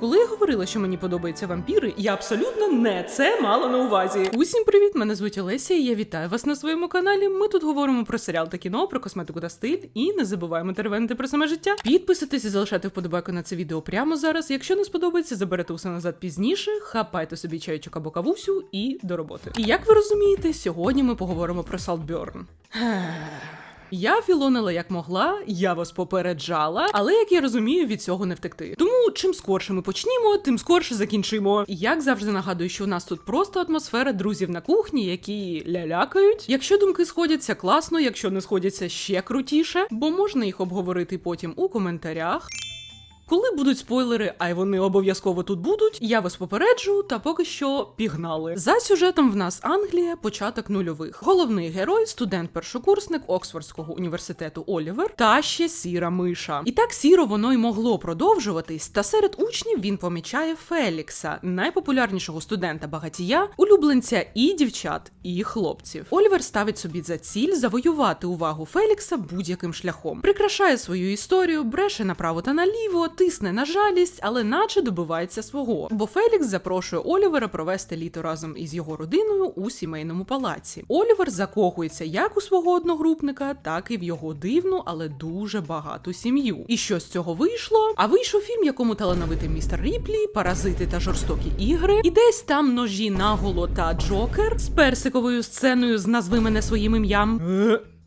Коли я говорила, що мені подобаються вампіри, я абсолютно не це мала на увазі. Усім привіт! Мене звуть Олеся, і я вітаю вас на своєму каналі. Ми тут говоримо про серіал та кіно, про косметику та стиль, і не забуваємо теревенити про саме життя. Підписуйтесь і залишайте вподобайку на це відео прямо зараз. Якщо не сподобається, заберете усе назад пізніше, хапайте собі чайчик або кавусю і до роботи. І як ви розумієте, сьогодні ми поговоримо про Saltburn. Я філонила як могла, я вас попереджала, але як я розумію, від цього не втекти. Тому чим скорше ми почнімо, тим скорше закінчимо. Як завжди нагадую, що у нас тут просто атмосфера друзів на кухні, які лялякають. Якщо думки сходяться, класно, якщо не сходяться ще крутіше, бо можна їх обговорити потім у коментарях. Коли будуть спойлери, а й вони обов'язково тут будуть, я вас попереджу, та поки що пігнали. За сюжетом в нас Англія, початок нульових. Головний герой, студент-першокурсник Оксфордського університету Олівер, та ще сіра миша. І так сіро воно й могло продовжуватись. Та серед учнів він помічає Фелікса, найпопулярнішого студента багатія, улюбленця і дівчат, і хлопців. Олівер ставить собі за ціль завоювати увагу Фелікса будь-яким шляхом. Прикрашає свою історію, бреше направо та наліво, тисне на жалість, але наче добивається свого. Бо Фелікс запрошує Олівера провести літо разом із його родиною у сімейному палаці. Олівер закохується як у свого одногрупника, так і в його дивну, але дуже багату сім'ю. І що з цього вийшло? А вийшов фільм, якому талановитий містер Ріплі, паразити та жорстокі ігри, і десь там ножі наголо та Джокер з персиковою сценою з назви мене своїм ім'ям.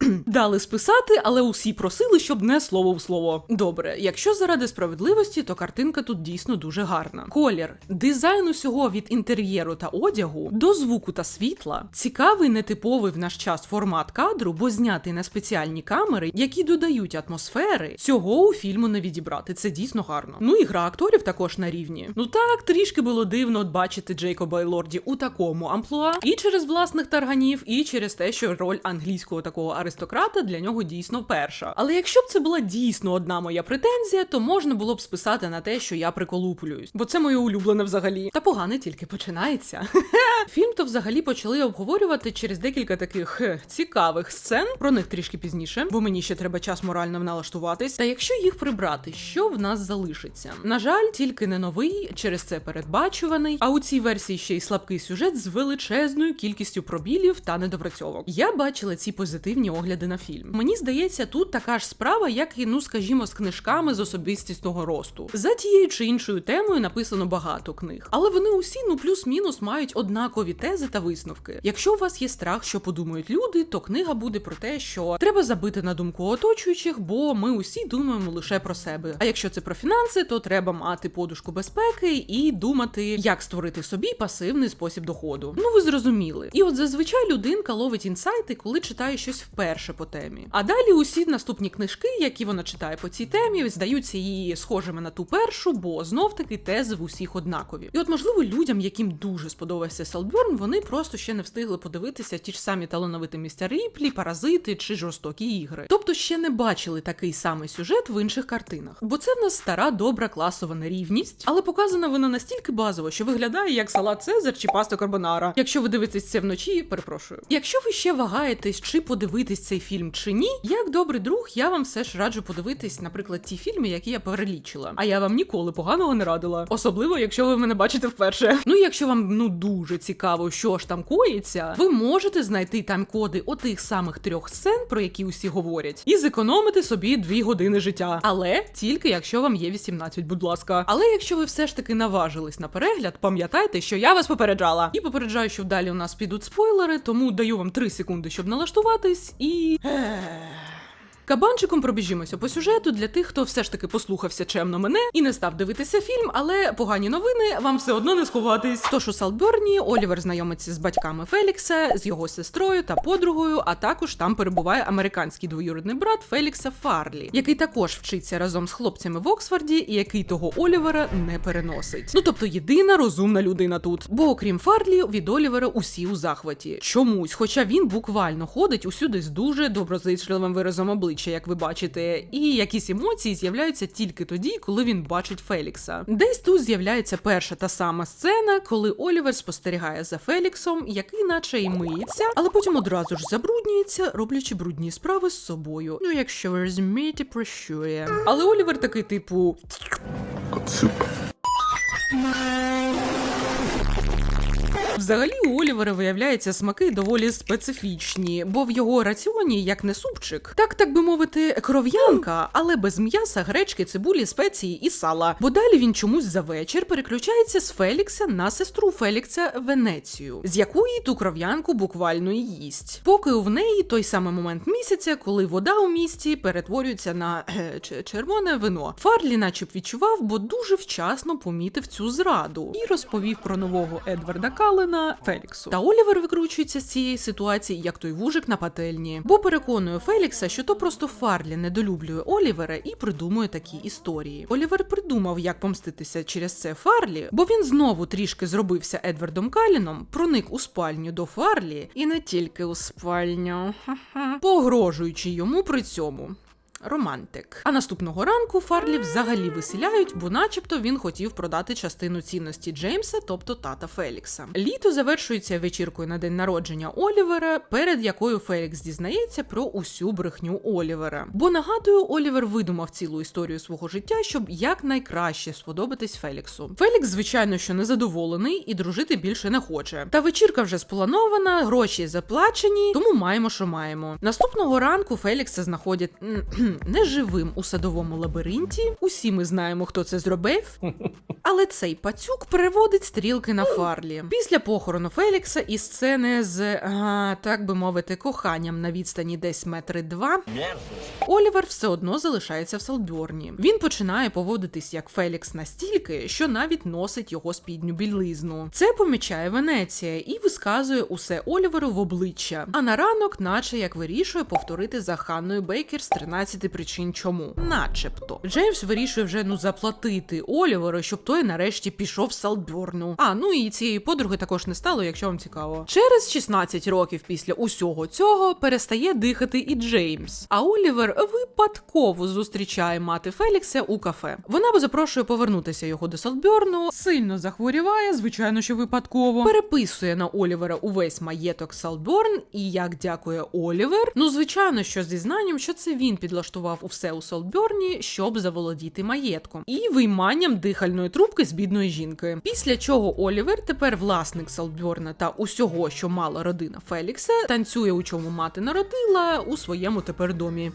Дали списати, але усі просили, щоб не слово в слово. Добре, якщо заради справедливості, то картинка тут дійсно дуже гарна. Колір, дизайн усього від інтер'єру та одягу до звуку та світла, цікавий нетиповий в наш час формат кадру, бо знятий на спеціальні камери, які додають атмосфери. Цього у фільму не відібрати. Це дійсно гарно. Ну і гра акторів також на рівні. Ну так, трішки було дивно бачити Джейкоба Елорді у такому амплуа, і через власних тарганів, і через те, що роль англійського такого аристократа для нього дійсно перша. Але якщо б це була дійсно одна моя претензія, то можна було б списати на те, що я приколуплююсь, бо це моє улюблене взагалі. Та погане тільки починається. Фільм то взагалі почали обговорювати через декілька таких цікавих сцен. Про них трішки пізніше, бо мені ще треба час морально налаштуватись. Та якщо їх прибрати, що в нас залишиться? На жаль, тільки не новий, через це передбачуваний. А у цій версії ще й слабкий сюжет з величезною кількістю пробілів та недопрацьовок. Я бачила ці позитивні огляди на фільм. Мені здається, тут така ж справа, як і ну, скажімо, з книжками з особистісного росту. За тією чи іншою темою написано багато книг, але вони усі ну плюс-мінус мають однакові тези та висновки. Якщо у вас є страх, що подумають люди, то книга буде про те, що треба забити на думку оточуючих, бо ми усі думаємо лише про себе. А якщо це про фінанси, то треба мати подушку безпеки і думати, як створити собі пасивний спосіб доходу. Ну ви зрозуміли. І от зазвичай людинка ловить інсайти, коли читає щось вперше по темі. А далі усі наступні книжки, які вона читає по цій темі, здаються їй схожими на ту першу, бо знов таки тези в усіх однакові. І от, можливо, людям, яким дуже сподобався Селберн, вони просто ще не встигли подивитися ті ж самі талановиті містер Ріплі, паразити чи жорстокі ігри. Тобто ще не бачили такий самий сюжет в інших картинах. Бо це в нас стара добра класова нерівність, але показана вона настільки базово, що виглядає як салат Цезар чи паста карбонара. Якщо ви дивитесь це вночі, перепрошую. Якщо ви ще вагаєтесь, чи подивитись цей фільм чи ні, як добрий друг, я вам все ж раджу подивитись, наприклад, ті фільми, які я перелічила. А я вам ніколи поганого не радила, особливо якщо ви мене бачите вперше. Ну якщо вам ну дуже цікаво, що ж там коїться, ви можете знайти там коди отих самих трьох сцен, про які усі говорять, і зекономити собі дві години життя. Але тільки якщо вам є 18, будь ласка. Але якщо ви все ж таки наважились на перегляд, пам'ятайте, що я вас попереджала. І попереджаю, що вдалі у нас підуть спойлери, тому даю вам 3 секунди, щоб налаштуватись і. i... Кабанчиком пробіжимося по сюжету для тих, хто все ж таки послухався чемно мене і не став дивитися фільм, але погані новини вам все одно не сховатись. Тож у Салберні Олівер знайомиться з батьками Фелікса, з його сестрою та подругою, а також там перебуває американський двоюрідний брат Фелікса Фарлі, який також вчиться разом з хлопцями в Оксфорді, і який того Олівера не переносить. Ну тобто єдина розумна людина тут. Бо окрім Фарлі, від Олівера усі у захваті. Чомусь, хоча він буквально ходить усюди з дуже доброзичливим виразом обличчя, як ви бачите, і якісь емоції з'являються тільки тоді, коли він бачить Фелікса. Десь тут з'являється перша та сама сцена, коли Олівер спостерігає за Феліксом, який наче й миється, але потім одразу ж забруднюється, роблячи брудні справи з собою. Ну, якщо ви розумієте, про що я. Але Олівер такий, типу. Soup. Взагалі у Олівера виявляється смаки доволі специфічні, бо в його раціоні як не супчик, так так би мовити, кров'янка, але без м'яса, гречки, цибулі, спеції і сала. Бо далі він чомусь за вечір переключається з Фелікса на сестру Фелікса Венецію, з якої ту кров'янку буквально і їсть. Поки в неї той самий момент місяця, коли вода у місті перетворюється на е, червоне вино. Фарлі, наче б відчував, бо дуже вчасно помітив цю зраду і розповів про нового Едварда Калена Феліксу. Та Олівер викручується з цієї ситуації, як той вужик на пательні, бо переконує Фелікса, що то просто Фарлі недолюблює Олівера і придумує такі історії. Олівер придумав, як помститися через це Фарлі, бо він знову трішки зробився Едвардом Каліном, проник у спальню до Фарлі і не тільки у спальню, погрожуючи йому при цьому. Романтик. А наступного ранку Фарлі взагалі виселяють, бо начебто він хотів продати частину цінності Джеймса, тобто тата Фелікса. Літо завершується вечіркою на день народження Олівера, перед якою Фелікс дізнається про усю брехню Олівера. Бо нагадую, Олівер видумав цілу історію свого життя, щоб якнайкраще сподобатись Феліксу. Фелікс, звичайно, що незадоволений і дружити більше не хоче. Та вечірка вже спланована, гроші заплачені, тому маємо, що маємо. Наступного ранку Фелікса знаходять неживим у садовому лабіринті. Усі ми знаємо, хто це зробив. Але цей пацюк переводить стрілки на Фарлі. Після похорону Фелікса і сцени з, а, так би мовити, коханням на відстані десь метри два. Олівер все одно залишається в Салдбьорні. Він починає поводитись як Фелікс настільки, що навіть носить його спідню білизну. Це помічає Венеція і висказує усе Оліверу в обличчя. А на ранок, наче як вирішує повторити за Ханною Бейкер з 13 причин чому. Начебто. Джеймс вирішує вже ну заплатити Оліверу, щоб той нарешті пішов з Салдбьорну. А ну і цієї подруги також не стало, якщо вам цікаво. Через 16 років після усього цього перестає дихати і Джеймс. А Олівер випадково зустрічає мати Фелікса у кафе. Вона запрошує повернутися його до Салдбьорну, сильно захворіває, звичайно, що випадково. Переписує на Олівера увесь маєток Салдборн, і як дякує Олівер, ну звичайно, що з зізнанням, що це він підлаштував усе у Салдбьорні, щоб заволодіти маєтком, і вийманням дихальної трубки з бідної жінки. Після чого Олівер, тепер власник Салдбьорна та усього, що мала родина Фелікса, танцює у чому мати народила у своєму тепер домі.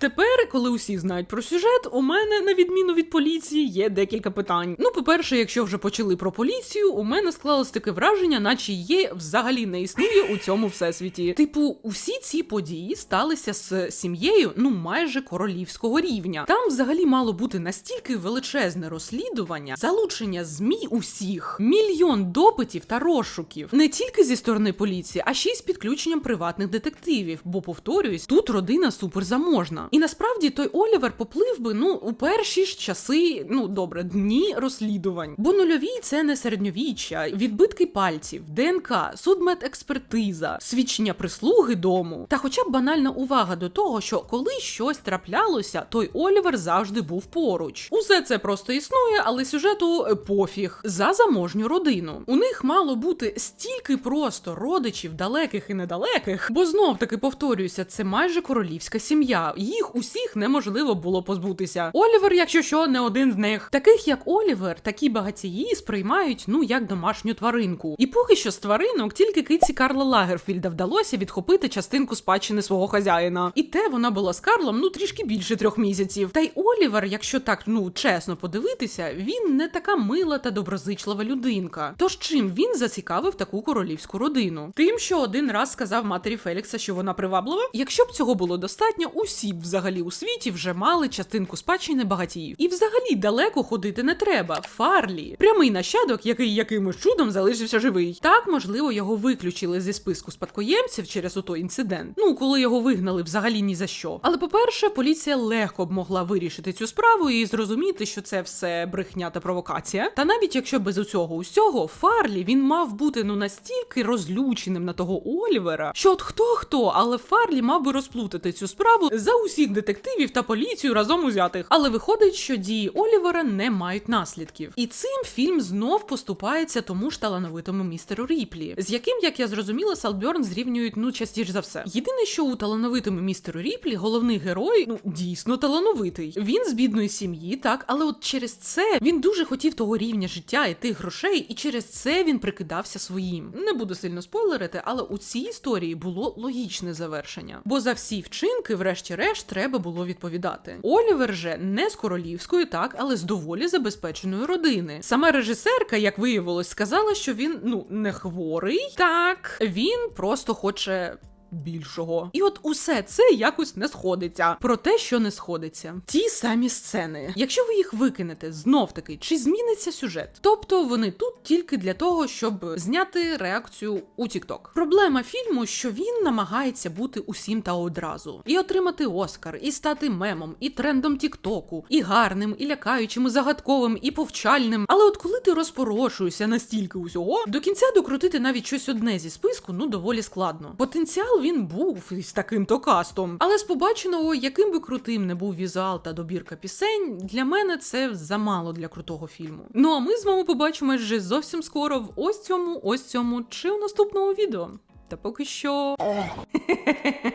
Тепер, коли усі знають про сюжет, у мене, на відміну від поліції, є декілька питань. Ну, по-перше, якщо вже почали про поліцію, у мене склалось таке враження, наче є взагалі не існує у цьому всесвіті. Типу, усі ці події сталися з сім'єю, ну майже королівського рівня. Там взагалі мало бути настільки величезне розслідування, залучення змі усіх, мільйон допитів та розшуків, не тільки зі сторони поліції, а ще й з підключенням приватних детективів. Бо повторююсь, тут родина суперзаможна. І насправді той Олівер поплив би ну у перші ж часи, ну добре, дні розслідувань. Бо нульові це не середньовіччя, відбитки пальців, ДНК, судмедекспертиза, свідчення прислуги дому. Та хоча б банальна увага до того, що коли щось траплялося, той Олівер завжди був поруч. Усе це просто існує, але сюжету е, пофіг за заможню родину. У них мало бути стільки просто родичів, далеких і недалеких, бо знов таки повторююся, це майже королівська сім'я. Їх усіх неможливо було позбутися. Олівер, якщо що, не один з них. Таких як Олівер, такі багатії сприймають ну як домашню тваринку. І поки що з тваринок тільки киці Карла Лагерфільда вдалося відхопити частинку спадщини свого хазяїна. І те вона була з Карлом ну трішки більше трьох місяців. Та й Олівер, якщо так ну чесно подивитися, він не така мила та доброзичлива людинка. Тож чим він зацікавив таку королівську родину? Тим, що один раз сказав матері Фелікса, що вона приваблива. Якщо б цього було достатньо, усі б взагалі у світі вже мали частинку спадщини багатіїв. І взагалі далеко ходити не треба. Фарлі, прямий нащадок, який якимось чудом залишився живий. Так, можливо, його виключили зі списку спадкоємців через отой інцидент. Ну, коли його вигнали взагалі ні за що. Але по-перше, поліція легко б могла вирішити цю справу і зрозуміти, що це все брехня та провокація. Та навіть якщо без усього усього, Фарлі він мав бути ну настільки розлюченим на того Олівера, що от хто хто, але Фарлі мав би розплутати цю справу за усі усіх детективів та поліцію разом узятих. Але виходить, що дії Олівера не мають наслідків. І цим фільм знов поступається тому ж талановитому містеру Ріплі, з яким, як я зрозуміла, Салберн зрівнюють ну частіше за все. Єдине, що у талановитому містеру Ріплі головний герой ну дійсно талановитий. Він з бідної сім'ї, так, але от через це він дуже хотів того рівня життя і тих грошей, і через це він прикидався своїм. Не буду сильно спойлерити, але у цій історії було логічне завершення. Бо за всі вчинки, врешті-решт, треба було відповідати. Олівер же не з королівської, так, але з доволі забезпеченої родини. Сама режисерка, як виявилось, сказала, що він ну не хворий. Так, він просто хоче. Більшого, і от усе це якось не сходиться. Про те, що не сходиться, ті самі сцени. Якщо ви їх викинете, знов таки, чи зміниться сюжет? Тобто вони тут тільки для того, щоб зняти реакцію у TikTok. Проблема фільму, що він намагається бути усім та одразу, і отримати Оскар, і стати мемом, і трендом Тіктоку, і гарним, і лякаючим, і загадковим, і повчальним. Але от коли ти розпорошуєшся настільки усього, до кінця докрутити навіть щось одне зі списку ну доволі складно. Потенціал він був із таким то кастом, але з побаченого, яким би крутим не був візуал та добірка пісень, для мене це замало для крутого фільму. Ну а ми з вами побачимось вже зовсім скоро в ось цьому, ось цьому чи у наступному відео. Та поки що.